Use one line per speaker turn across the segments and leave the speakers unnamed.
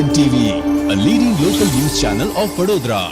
DNTV a leading local news channel of Vadodara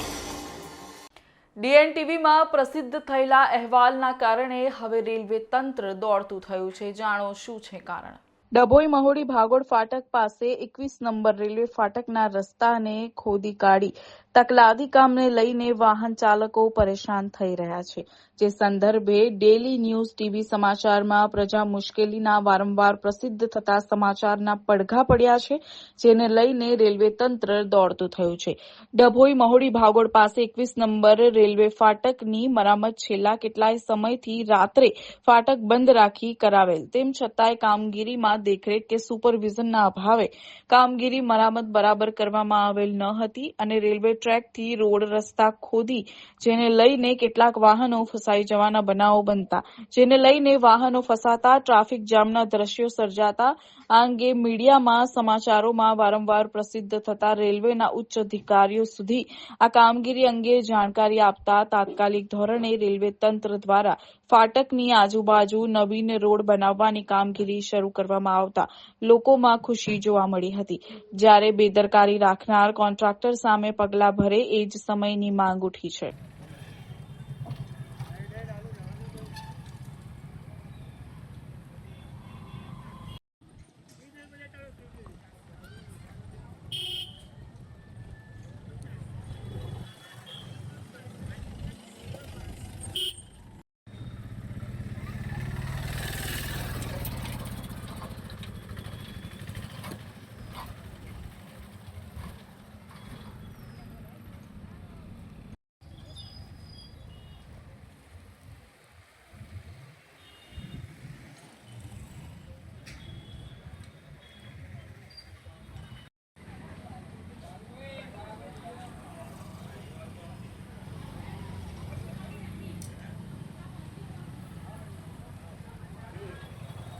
ડીએનટીવીમાં પ્રસિદ્ધ થયેલા અહેવાલના કારણે હવે રેલવે તંત્ર દોડતું થયું છે. જાણો શું છે કારણ? ડભોઈ મહોડી ભાગોળ ફાટક પાસે એકવીસ નંબર રેલવે ફાટકના રસ્તાને ખોદી કાઢી તકલાદી કામને લઈને વાહન ચાલકો પરેશાન થઈ રહ્યા છે. જે સંદર્ભે ડેલી ન્યૂઝ ટીવી સમાચારમાં પ્રજા મુશ્કેલીના વારંવાર પ્રસિદ્ધ થતા સમાચારના પડઘા પડ્યા છે, જેને લઈને રેલવે તંત્ર દોડતું થયું છે. ડભોઈ મહોડી ભાગોળ પાસે એકવીસ નંબર રેલવે ફાટકની મરામત છેલ્લા કેટલાય સમયથી રાત્રે ફાટક બંધ રાખી કરાવેલ. તેમ છતાંય કામગીરીમાં દેખરેખ કે સુપરવિઝનના અભાવે કામગીરી મરામત બરાબર કરવામાં આવેલ ન હતી અને રેલવે ટ્રેકથી રોડ રસ્તા ખોદી, જેને લઈને કેટલાક વાહનો ફસાઈ જવાના બનાવો બનતા, જેને લઈને વાહનો ફસાતા, ટ્રાફિક જામના દ્રશ્યો સર્જાતા, આ અંગે મીડિયામાં સમાચારોમાં વારંવાર પ્રસિદ્ધ થતા રેલવેના ઉચ્ચ અધિકારીઓ સુધી આ કામગીરી અંગે જાણકારી આપતા તાત્કાલિક ધોરણે રેલવે તંત્ર દ્વારા ફાટકની આજુબાજુ નવીન રોડ બનાવવાની કામગીરી શરૂ કરવામાં આવતા લોકોમાં ખુશી જોવા મળી હતી. જ્યારે બેદરકારી રાખનાર કોન્ટ્રાક્ટર સામે પગલાં ભરે એ જ સમયની માંગ ઉઠી છે.